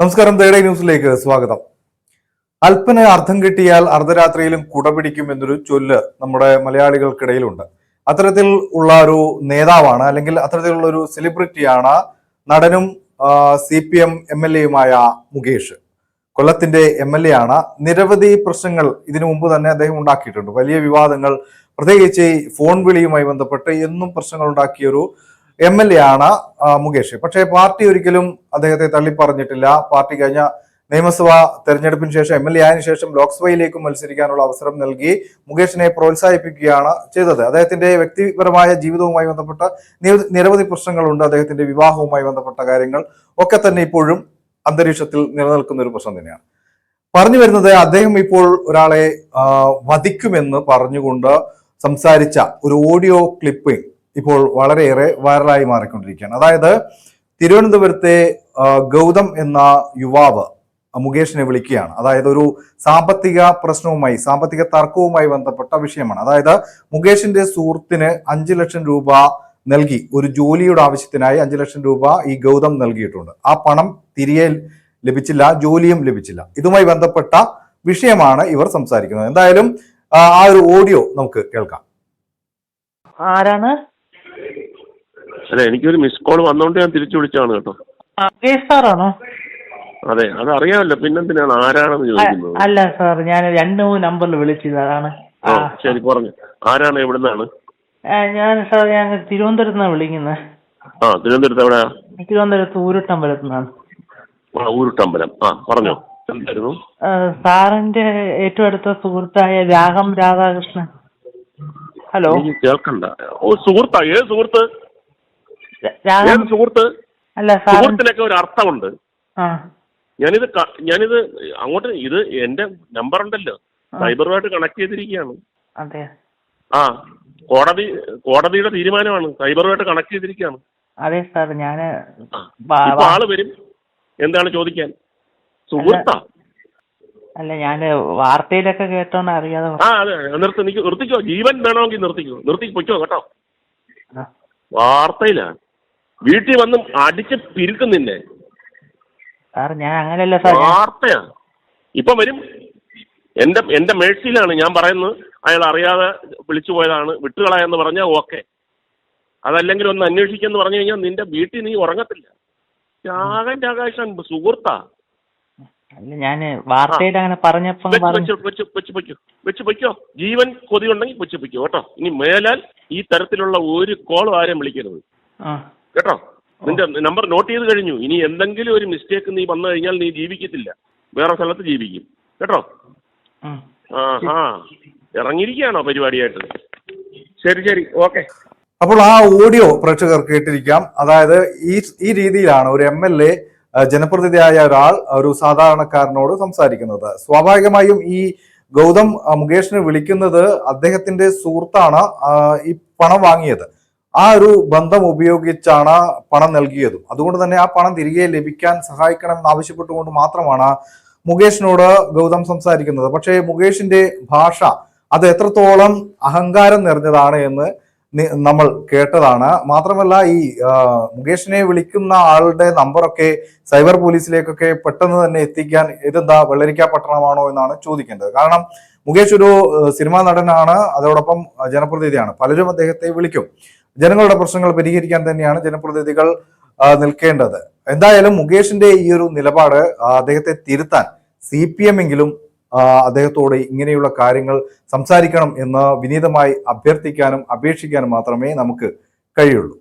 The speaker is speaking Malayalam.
നമസ്കാരം തേടേ ന്യൂസിലേക്ക് സ്വാഗതം. അല്പന് അർത്ഥം കിട്ടിയാൽ അർദ്ധരാത്രിയിലും കുടപിടിക്കും എന്നൊരു ചൊല്ല് നമ്മുടെ മലയാളികൾക്കിടയിലുണ്ട്. അത്തരത്തിൽ ഉള്ള ഒരു നേതാവാണ് അല്ലെങ്കിൽ അത്തരത്തിലുള്ള ഒരു സെലിബ്രിറ്റിയാണ് നടനും C P M M L എയുമായ Mukesh. കൊല്ലത്തിന്റെ എം എൽ എ ആണ്. നിരവധി പ്രശ്നങ്ങൾ ഇതിനു മുമ്പ് തന്നെ അദ്ദേഹം ഉണ്ടാക്കിയിട്ടുണ്ട്. വലിയ വിവാദങ്ങൾ പ്രത്യേകിച്ച് ഫോൺ വിളിയുമായി ബന്ധപ്പെട്ട് എന്നും പ്രശ്നങ്ങൾ ഉണ്ടാക്കിയ ഒരു എം എൽ എ ആണ് മുകേഷ്. പക്ഷേ പാർട്ടി ഒരിക്കലും അദ്ദേഹത്തെ തള്ളിപ്പറഞ്ഞിട്ടില്ല. പാർട്ടി കഴിഞ്ഞ നിയമസഭാ തെരഞ്ഞെടുപ്പിന് ശേഷം എം എൽ എ ആയതിനു ശേഷം ലോക്സഭയിലേക്കും മത്സരിക്കാനുള്ള അവസരം നൽകി മുകേഷിനെ പ്രോത്സാഹിപ്പിക്കുകയാണ് ചെയ്തത്. അദ്ദേഹത്തിന്റെ വ്യക്തിപരമായ ജീവിതവുമായി ബന്ധപ്പെട്ട നിരവധി പ്രശ്നങ്ങളുണ്ട്. അദ്ദേഹത്തിന്റെ വിവാഹവുമായി ബന്ധപ്പെട്ട കാര്യങ്ങൾ ഒക്കെ തന്നെ ഇപ്പോഴും അന്തരീക്ഷത്തിൽ നിലനിൽക്കുന്ന ഒരു പ്രശ്നം തന്നെയാണ്. പറഞ്ഞു വരുന്നത് അദ്ദേഹം ഇപ്പോൾ ഒരാളെ വധിക്കുമെന്ന് പറഞ്ഞുകൊണ്ട് സംസാരിച്ച ഒരു ഓഡിയോ ക്ലിപ്പിംഗ് ഇപ്പോൾ വളരെയേറെ വൈറലായി മാറിക്കൊണ്ടിരിക്കുകയാണ്. അതായത് തിരുവനന്തപുരത്തെ ഗൗതം എന്ന യുവാവ് മുകേഷിനെ വിളിക്കുകയാണ്. അതായത് ഒരു സാമ്പത്തിക പ്രശ്നവുമായി സാമ്പത്തിക തർക്കവുമായി ബന്ധപ്പെട്ട വിഷയമാണ്. അതായത് മുകേഷിന്റെ സുഹൃത്തിന് അഞ്ചു ലക്ഷം രൂപ നൽകി ഒരു ജോലിയുടെ ആവശ്യത്തിനായി അഞ്ചു ലക്ഷം രൂപ ഈ ഗൗതം നൽകിയിട്ടുണ്ട്. ആ പണം തിരികെ ലഭിച്ചില്ല ജോലിയും ലഭിച്ചില്ല. ഇതുമായി ബന്ധപ്പെട്ട വിഷയമാണ് ഇവർ സംസാരിക്കുന്നത്. എന്തായാലും ആ ഒരു ഓഡിയോ നമുക്ക് കേൾക്കാം. ആരാണ്? അല്ല എനിക്കൊരു മിസ് കോൾ വന്നോണ്ട് ഞാൻ തിരിച്ചു വിളിച്ചാണ് കേട്ടോ. ആ, മുകേഷ് സാറാണോ അതെ അത് അറിയാമല്ലോ പിന്നെന്തിനാണ് ആരാണെന്ന് ചോദിക്കുന്നത്. അല്ല സാർ ഞാൻ രണ്ട് മൂന്ന് നമ്പറിൽ വിളിച്ചത് അതാണ് ആ, ശരി പറഞ്ഞു. ആരാണ് എവിടുന്നാണ്? ആ, ഞാൻ സാർ ഞാൻ തിരുവനന്തപുരത്ത് നിന്നാണ് വിളിക്കുന്നത് ആ തിരുവനന്തപുരത്ത് എവിടെയാ തിരുവനന്തപുരത്ത് ഊരുട്ടമ്പലത്ത് നിന്നാണ് ആ ഊരുട്ടമ്പലം. ആ പറഞ്ഞോ എന്തായിരുന്നു? ആ, സാറിന്റെ ഏറ്റവും അടുത്ത സുഹൃത്തായ രാഗം രാധാകൃഷ്ണൻ. ഹലോ. എനിക്ക് കേൾക്കണ്ട. ഓ സുഹൃത്താ ഏത് സുഹൃത്ത്? ഏത് സുഹൃത്ത് സുഹൃത്തിനൊക്കെ ഒരു അർത്ഥമുണ്ട്. ഞാനിത് ഞാനിത് അങ്ങോട്ട് ഇത് എന്റെ നമ്പർ ഉണ്ടല്ലോ. സൈബറുമായിട്ട് കണക്ട് ചെയ്തിരിക്കുകയാണ്. ആ കോടതി കോടതിയുടെ തീരുമാനമാണ്. സൈബറുമായിട്ട് കണക്ട് ചെയ്തിരിക്കുകയാണ്. അതെ സാർ. ഞാൻ ആൾ വരും. എന്താണ് ചോദിക്കാൻ? സുഹൃത്താ? അല്ല ഞാൻ വാർത്തയിലൊക്കെ കേട്ടോണ്ട് അറിയാതെ ആ അതെ നിർത്തി നിർത്തിക്കോ. ജീവൻ വേണമെങ്കിൽ നിർത്തിക്കോ. നിർത്തി പൊയ്ക്കോ കേട്ടോ. വാർത്തയിലാണ് വീട്ടിൽ വന്ന് അടിച്ച് പിരുക്കുന്നില്ലേ നിന്നെ. സാർ ഞാൻ അങ്ങനെയല്ല സാർ ഞാൻ വാർത്തയാ. ഇപ്പൊ വരും. എന്റെ എന്റെ മേഴ്സിയിലാണ് ഞാൻ പറയുന്നത്. അയാൾ അറിയാതെ വിളിച്ചു പോയതാണ്. വിട്ടുകളയെന്ന് പറഞ്ഞാൽ ഓക്കെ. അതല്ലെങ്കിൽ ഒന്ന് അന്വേഷിക്കെന്ന് പറഞ്ഞു കഴിഞ്ഞാൽ നിന്റെ വീട്ടിൽ നീ ഉറങ്ങത്തില്ല. രാഗൻ രാകാശൻ സുഹൃത്താ. ഞാൻ വാർത്തയിൽ അങ്ങനെ പറഞ്ഞപ്പോ വെച്ചു പൊയ്ക്കോ. ജീവൻ കൊതിയുണ്ടെങ്കിൽ വെച്ച് പൊയ്ക്കോ കേട്ടോ. ഇനി മേലാൽ ഈ തരത്തിലുള്ള ഒരു കോളും ആരും വിളിക്കരുത്. ആ. കേട്ടോ? നിന്റെ നമ്പർ നോട്ട് ചെയ്ത് കഴിഞ്ഞു. ഇനി എന്തെങ്കിലും ഒരു മിസ്റ്റേക്ക് നീ വന്നു കഴിഞ്ഞാൽ നീ ജീവിക്കത്തില്ല. വേറെ സ്ഥലത്ത് ജീവിക്കും. കേട്ടോ? ആ. ആ ഇറങ്ങിയിരിക്കുകയാണോ പരിപാടിയായിട്ട്? ശരി ശരി. ഓക്കെ. അപ്പോൾ ആ ഓഡിയോ പ്രേക്ഷകർ കേട്ടിരിക്കാം. അതായത് ഈ ഈ രീതിയിലാണ് ഒരു എം എൽ എ ജനപ്രതിനിധിയായ ഒരാൾ ഒരു സാധാരണക്കാരനോട് സംസാരിക്കുന്നത്. സ്വാഭാവികമായും ഈ ഗൗതം മുകേഷിനെ വിളിക്കുന്നത് അദ്ദേഹത്തിന്റെ സുഹൃത്താണ് ഈ പണം വാങ്ങിയത്. ആ ഒരു ബന്ധം ഉപയോഗിച്ചാണ് പണം നൽകിയതും. അതുകൊണ്ട് തന്നെ ആ പണം തിരികെ ലഭിക്കാൻ സഹായിക്കണമെന്ന് ആവശ്യപ്പെട്ടുകൊണ്ട് മാത്രമാണ് മുകേഷിനോട് ഗൗതം സംസാരിക്കുന്നത്. പക്ഷേ മുകേഷിന്റെ ഭാഷ അത് എത്രത്തോളം അഹങ്കാരം നിറഞ്ഞതാണ് എന്ന് നമ്മൾ കേട്ടതാണ്. മാത്രമല്ല ഈ മുകേഷിനെ വിളിക്കുന്ന ആളുടെ നമ്പറൊക്കെ സൈബർ പോലീസിലേക്കൊക്കെ പെട്ടെന്ന് തന്നെ എത്തിക്കാൻ ഇതെന്താ വെള്ളരിക്ക പട്ടണമാണോ എന്നാണ് ചോദിക്കേണ്ടത്. കാരണം മുകേഷ് ഒരു സിനിമാ നടനാണ്. അതോടൊപ്പം ജനപ്രതിനിധിയാണ്. പലരും അദ്ദേഹത്തെ വിളിക്കും. ജനങ്ങളുടെ പ്രശ്നങ്ങൾ പരിഹരിക്കാൻ തന്നെയാണ് ജനപ്രതിനിധികൾ നിൽക്കേണ്ടത്. എന്തായാലും മുകേഷിന്റെ ഈ ഒരു നിലപാട് അദ്ദേഹത്തെ തിരുത്താൻ സി പി എമ്മെങ്കിലും അദ്ദേഹത്തോട് ഇങ്ങനെയുള്ള കാര്യങ്ങൾ സംസാരിക്കണം എന്ന് വിനീതമായി അഭ്യർത്ഥിക്കാനും അപേക്ഷിക്കാനും മാത്രമേ നമുക്ക് കഴിയുള്ളൂ.